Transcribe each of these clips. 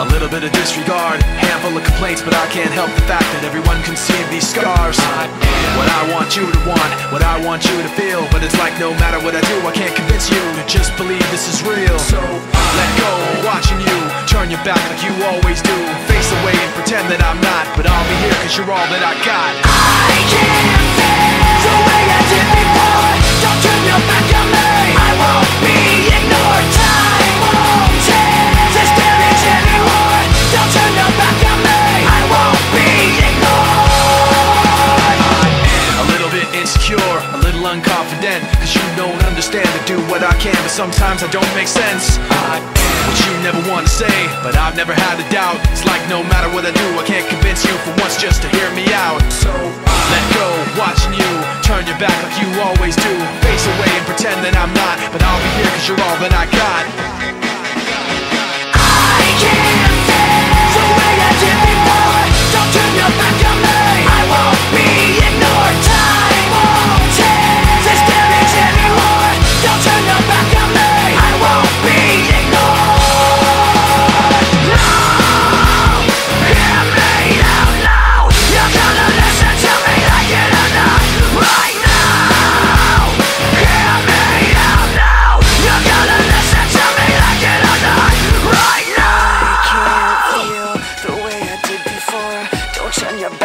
a little bit of disregard, handful of complaints, but I can't help the fact that everyone can see these scars. I am what I want you to want, what I want you to feel, but it's like no matter what I do, I can't convince you to just believe this is real. So I let go, watching you turn your back like you always do, face away and pretend that I'm not, but I'll be here cause you're all that I got. I can't do what I can But sometimes I don't make sense. I am what you never want to say But I've never had a doubt. It's like no matter what I do I can't convince you for once just to hear me out. So I let go, watching you Turn your back like you always do. Face away and pretend that I'm not But I'll be here cause you're all that I got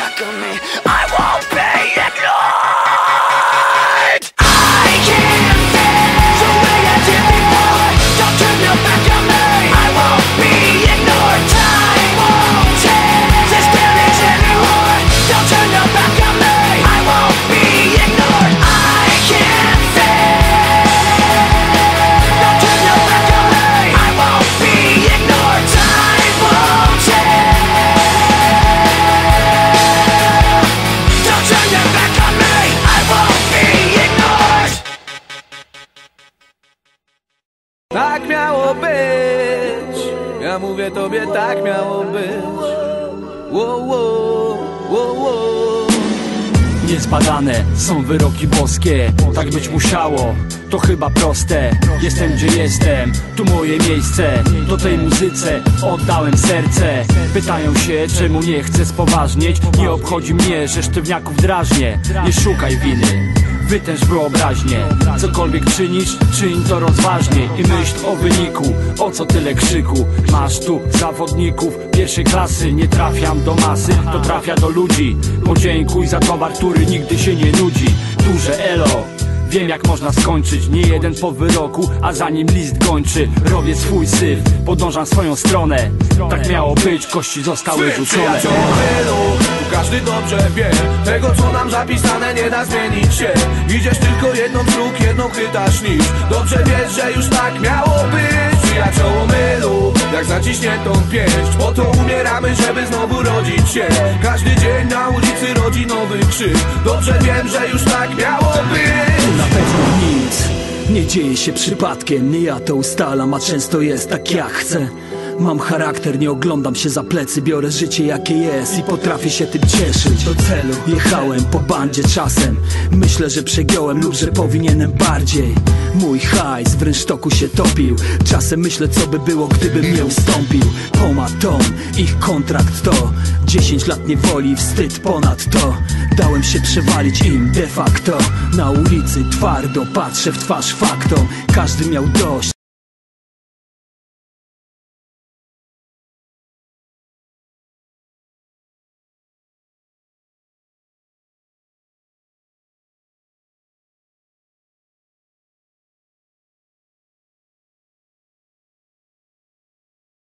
stuck on me. Tak miało być. Ja mówię tobie, tak miało być. Wow, wow, wow, wow. Niezbadane są wyroki boskie. Tak być musiało, to chyba proste. Jestem gdzie jestem, tu moje miejsce. Do tej muzyce oddałem serce. Pytają się czemu nie chcę spoważnieć. Nie obchodzi mnie, że sztywniaków drażnię. Nie szukaj winy Wytęż wyobraźnię Cokolwiek czynisz, czyń to rozważnie I myśl o wyniku, o co tyle krzyku Masz tu zawodników pierwszej klasy? Nie trafiam do masy, to trafia do ludzi. Podziękuj za towar, który nigdy się nie nudzi. Duże elo. Wiem jak można skończyć, nie jeden po wyroku A zanim list kończy, robię swój syf Podążam swoją stronę. Tak miało być, kości zostały rzucone każdy dobrze wie Tego co nam zapisane nie da zmienić się. Idziesz tylko jedną dróg, jedną chytasz niż Dobrze wiesz, że już tak miało być. Przyjacioł mylu, jak zaciśniętą pięść. Po to umieramy, żeby znowu rodzić się. Każdy dzień na ulicy rodzi nowy krzyk. Dobrze wiem, że już tak miało być. Na pewno nic nie dzieje się przypadkiem. Nie ja to ustalam, a często jest tak jak chcę Mam charakter, nie oglądam się za plecy Biorę życie jakie jest i potrafię się tym cieszyć. Do celu jechałem po bandzie czasem. Myślę, że przegiąłem lub że powinienem bardziej. Mój hajs w rynsztoku się topił. Czasem myślę co by było gdybym nie ustąpił. Pomatom, ich kontrakt to 10 lat niewoli wstyd ponad to. Dałem się przewalić im de facto. Na ulicy twardo patrzę w twarz faktom. Każdy miał dość